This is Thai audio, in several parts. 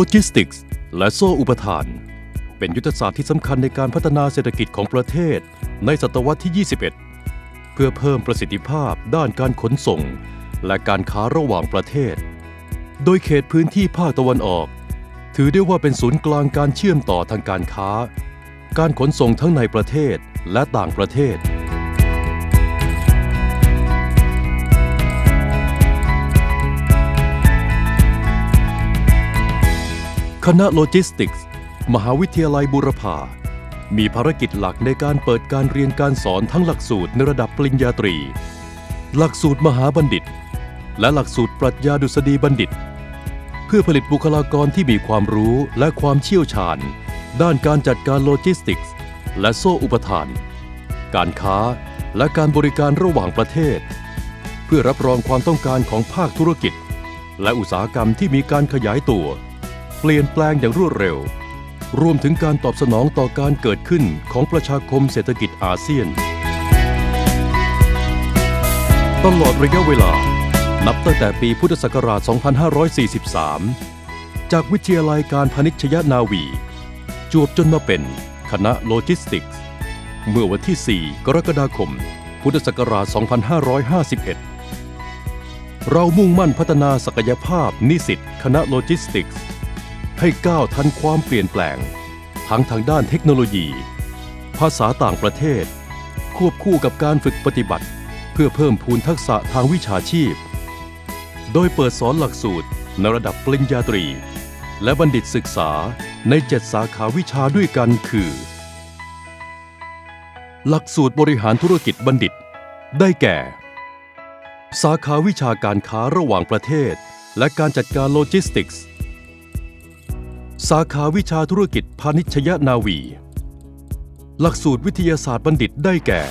โลจิสติกส์และโซ่อุปทาน เป็นยุทธศาสตร์ที่สำคัญในการพัฒนาเศรษฐกิจของประเทศในศตวรรษที่ 21 เพื่อเพิ่มประสิทธิภาพด้านการขนส่ง และการค้าระหว่างประเทศ โดยเขตพื้นที่ภาคตะวันออก ถือได้ว่าเป็นศูนย์กลางการเชื่อมต่อทางการค้า การขนส่งทั้งในประเทศและต่างประเทศ ณะโลจิสติกส์ มหาวิทยาลัยบูรพา มีภารกิจหลักในการเปิดการเรียนการสอนทั้งหลักสูตรในระดับปริญญาตรี หลักสูตรมหาบัณฑิต และหลักสูตรปรัชญาดุษฎีบัณฑิต เพื่อผลิตบุคลากรที่มีความรู้และความเชี่ยวชาญ ด้านการจัดการโลจิสติกส์และโซ่อุปทาน การค้าและการบริการระหว่างประเทศ เพื่อรับรองความต้องการของภาคธุรกิจ และอุตสาหกรรมที่มีการขยายตัว เปลี่ยนแปลงอย่างรวดเร็ว รวมถึงการตอบสนองต่อการเกิดขึ้นของประชาคมเศรษฐกิจอาเซียน ตลอดระยะเวลา นับตั้งแต่ปีพุทธศักราช 2543 จากวิทยาลัยการพาณิชยนาวี จวบจนมาเป็นคณะโลจิสติกส์ เมื่อวันที่ 4 กรกฎาคม พุทธศักราช 2551เรามุ่งมั่นพัฒนาศักยภาพนิสิตคณะโลจิสติกส์ ให้ก้าวทันความเปลี่ยนแปลง ทั้งทางด้านเทคโนโลยี ภาษาต่างประเทศ ควบคู่กับการฝึกปฏิบัติ เพื่อเพิ่มพูนทักษะทางวิชาชีพ โดยเปิดสอนหลักสูตรในระดับปริญญาตรี และบัณฑิตศึกษาใน 7 สาขาวิชาด้วยกันคือ หลักสูตรบริหารธุรกิจบัณฑิต ได้แก่ สาขาวิชาการค้าระหว่างประเทศ และการจัดการโลจิสติกส์ สาขาวิชาธุรกิจพาณิชยนาวี หลักสูตรวิทยาศาสตร์บัณฑิตได้แก่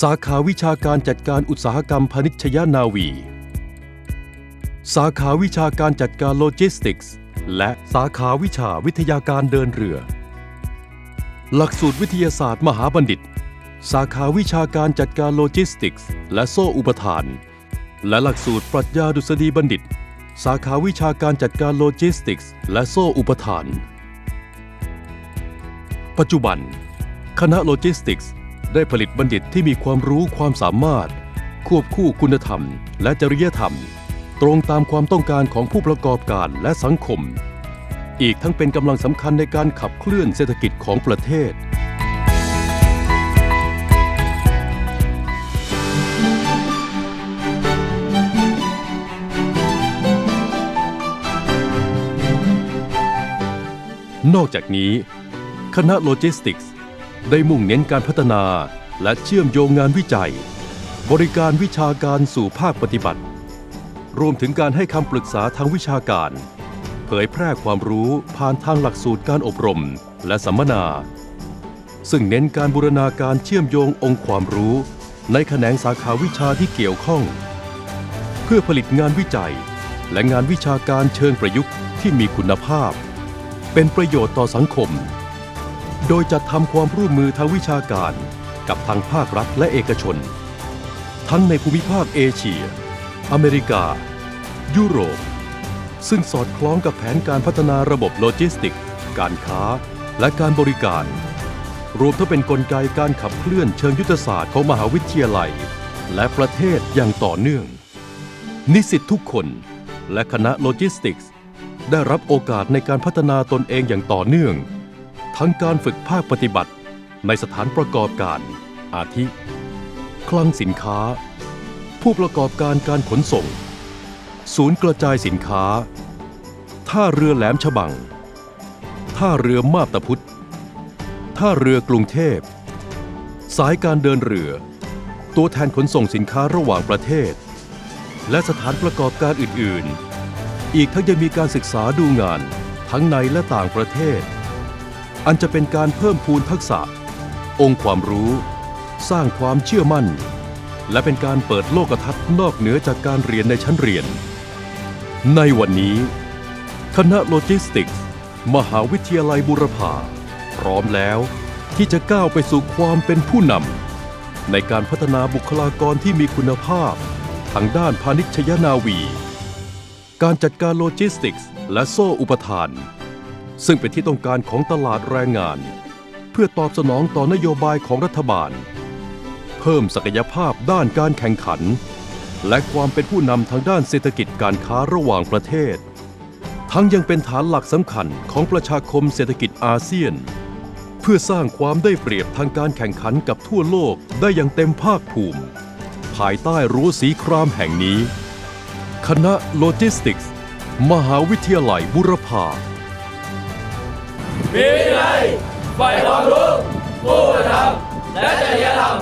สาขาวิชาการจัดการอุตสาหกรรมพาณิชยนาวี สาขาวิชาการจัดการโลจิสติกส์ และสาขาวิชาวิทยาการเดินเรือ หลักสูตรวิทยาศาสตร์มหาบัณฑิต สาขาวิชาการจัดการโลจิสติกส์ และโซ่อุปทาน และหลักสูตรปรัชญาดุษฎีบัณฑิต สาขาวิชาการจัดการโลจิสติกส์ และโซ่อุปทาน ปัจจุบัน คณะโลจิสติกส์ได้ผลิตบัณฑิตที่มีความรู้ความสามารถ ควบคู่คุณธรรม และจริยธรรม ตรงตามความต้องการของผู้ประกอบการและสังคม อีกทั้งเป็นกำลังสำคัญในการขับเคลื่อนเศรษฐกิจของประเทศ นอกจากนี้ คณะโลจิสติกส์ได้มุ่งเน้นการพัฒนาและเชื่อมโยงงานวิจัย บริการวิชาการสู่ภาคปฏิบัติ รวมถึงการให้คำปรึกษาทางวิชาการ เผยแพร่ความรู้ผ่านทางหลักสูตรการอบรมและสัมมนา ซึ่งเน้นการบูรณาการเชื่อมโยงองค์ความรู้ ในแขนงสาขาวิชาที่เกี่ยวข้อง เพื่อผลิตงานวิจัย และงานวิชาการเชิงประยุกต์ที่มีคุณภาพ เป็นประโยชน์ต่อสังคม โดยจัดทำความร่วมมือทางวิชาการกับทางภาครัฐและเอกชน ทั้งในภูมิภาคเอเชีย อเมริกา ยุโรป ซึ่งสอดคล้องกับแผนการพัฒนาระบบโลจิสติกส์การค้า และการบริการ รวมทั้งเป็นนกลไกการขับเคลื่อนเชิงยุทธศาสตร์ของมหาวิทยาลัย และประเทศอย่างต่อเนื่อง นิสิตทุกคนและคณะโลจิสติกส์ ได้รับโอกาสในการพัฒนาตนเองอย่างต่อเนื่อง ทั้งการฝึกภาคปฏิบัติในสถานประกอบการ อาทิ คลังสินค้า ผู้ประกอบการการขนส่ง ศูนย์กระจายสินค้า ท่าเรือแหลมฉบัง ท่าเรือมาบตาพุธท่าเรือกรุงเทพ สายการเดินเรือ ตัวแทนขนส่งสินค้าระหว่างประเทศ และสถานประกอบการอื่น ๆ อีกทั้งยังมีการศึกษาดูงาน ทั้งในและต่างประเทศ อันจะเป็นการเพิ่มพูนทักษะ องค์ความรู้ สร้างความเชื่อมั่น และเป็นการเปิดโลกทัศน์นอกเหนือจากการเรียนในชั้นเรียน ในวันนี้ คณะโลจิสติกส์มหาวิทยาลัยบุรพาพร้อมแล้วที่จะก้าวไปสู่ความเป็นผู้นำในการพัฒนาบุคลากรที่มีคุณภาพทางด้านพาณิชยนาวี การจัดการโลจิสติกส์และโซ่อุปทาน ซึ่งเป็นที่ต้องการของตลาดแรงงาน เพื่อตอบสนองต่อนโยบายของรัฐบาล เพิ่มศักยภาพด้านการแข่งขัน และความเป็นผู้นำทางด้านเศรษฐกิจการค้าระหว่างประเทศ ทั้งยังเป็นฐานหลักสำคัญของประชาคมเศรษฐกิจอาเซียน เพื่อสร้างความได้เปรียบทางการแข่งขันกับทั่วโลกได้อย่างเต็มภาคภูมิ ภายใต้รั้วสีครามแห่งนี้ คณะโลจิสติกส์ มหาวิทยาลัยบุรพามีวินัยฝ่าความรู้ผู้กระทำและจริยธรรม